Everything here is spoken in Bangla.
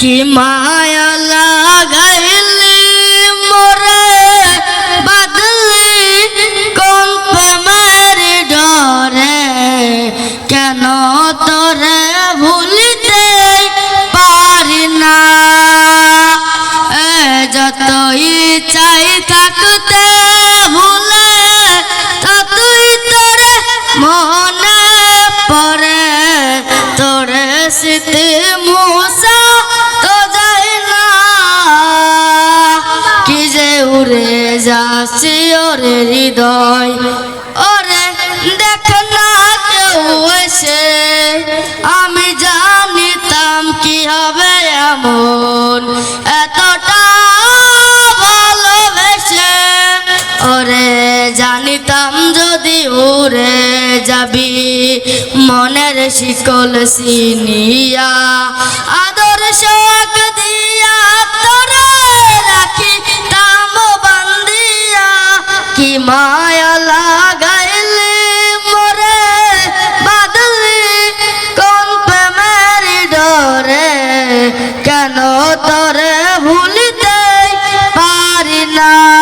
কি মায়া লাগাইলি মোরে? বাদলি কোন প্রেমের ডরে? কেন তোরে ভুলিতে পারি না? যতই চাই থাকতে ভুলে, ততই তোরে মনে পড়ে। তোরে স্মৃতি মুসা উড়ে যাচ্ছি ওরে হৃদয়। ওরে দেখ না কেউ এসে, আমি জানিতাম কি হবে এমন। এতটা ভালোবেসে, ওরে জানিতাম যদি উড়ে যাবি। মনের শিকল সিনিয়া, আদর্শ মায়া লাগাইলে মরে বাদলি কোন প্রেমের ডরে? কেন তরে ভুলিতে পারি না?